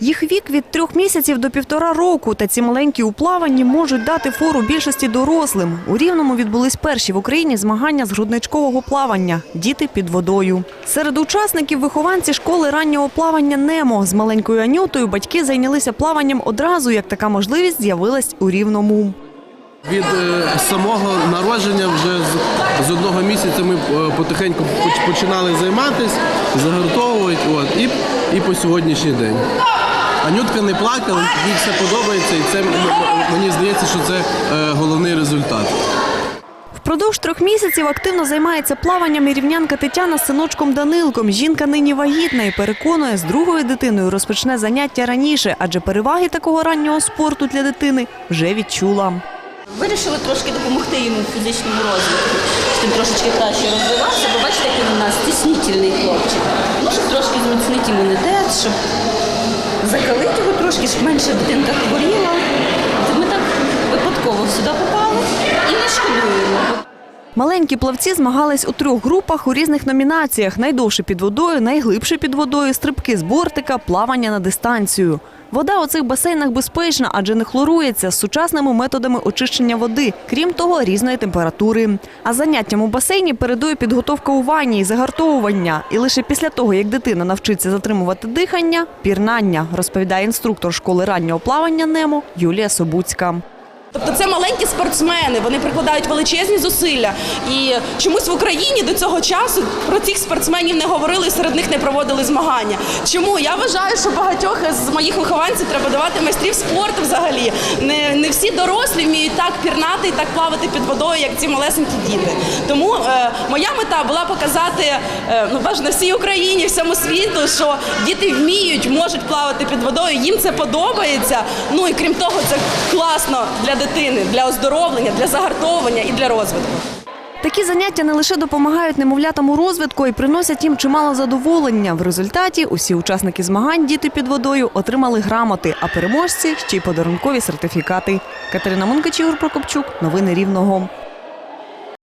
Їх вік від трьох місяців до півтора року, та ці маленькі у можуть дати фору більшості дорослим. У Рівному відбулись перші в Україні змагання з грудничкового плавання «Діти під водою». Серед учасників вихованці школи раннього плавання «Немо». З маленькою Анютою батьки зайнялися плаванням одразу, як така можливість з'явилась у Рівному. Від е, самого народження вже з, одного місяця ми е, потихеньку починали займатися, і, і по сьогоднішній день. Анютка не плакала, їй все подобається, і це мені здається, що це е, головний результат. Впродовж трьох місяців активно займається плаванням і рівнянка Тетяна з синочком Данилком. Жінка нині вагітна і переконує, з другою дитиною розпочне заняття раніше, адже переваги такого раннього спорту для дитини вже відчула. Вирішили трошки допомогти йому в фізичному розвитку, щоб він трошечки краще розвивався, бо бачите, який він у нас стіснительний хлопчик. Щоб трошки зміцнити імунітет, щоб закалити його трошки, щоб менше дитинка хворіла. Ми так випадково сюди попали і не шкодуємо. Маленькі плавці змагались у трьох групах у різних номінаціях: найдовше під водою, найглибше під водою, стрибки з бортика, плавання на дистанцію. Вода у цих басейнах безпечна, адже не хлорується з сучасними методами очищення води, крім того, різної температури. А заняттям у басейні передує підготовка у ванні і загартовування. І лише після того, як дитина навчиться затримувати дихання, пірнання, розповідає інструктор школи раннього плавання Немо Юлія Собуцька. Тобто це маленькі спортсмени, вони прикладають величезні зусилля. І чомусь в Україні до цього часу про цих спортсменів не говорили, серед них не проводили змагання. Чому? Я вважаю, що багатьох з моїх вихованців треба давати майстрів спорту взагалі. Не, не всі дорослі вміють так пірнати і так плавати під водою, як ці малесенькі діти. Тому е, моя мета була показати е, ну, бажано всій Україні, всьому світу, що діти вміють, можуть плавати під водою, їм це подобається. Ну і крім того, це класно для дитини, для оздоровлення, для загартовування і для розвитку. Такі заняття не лише допомагають немовлятам у розвитку, й приносять їм чимало задоволення. В результаті усі учасники змагань діти під водою отримали грамоти, а переможці ще й подарункові сертифікати. Катерина Мункач, Ігор Прокопчук. Новини Рівного.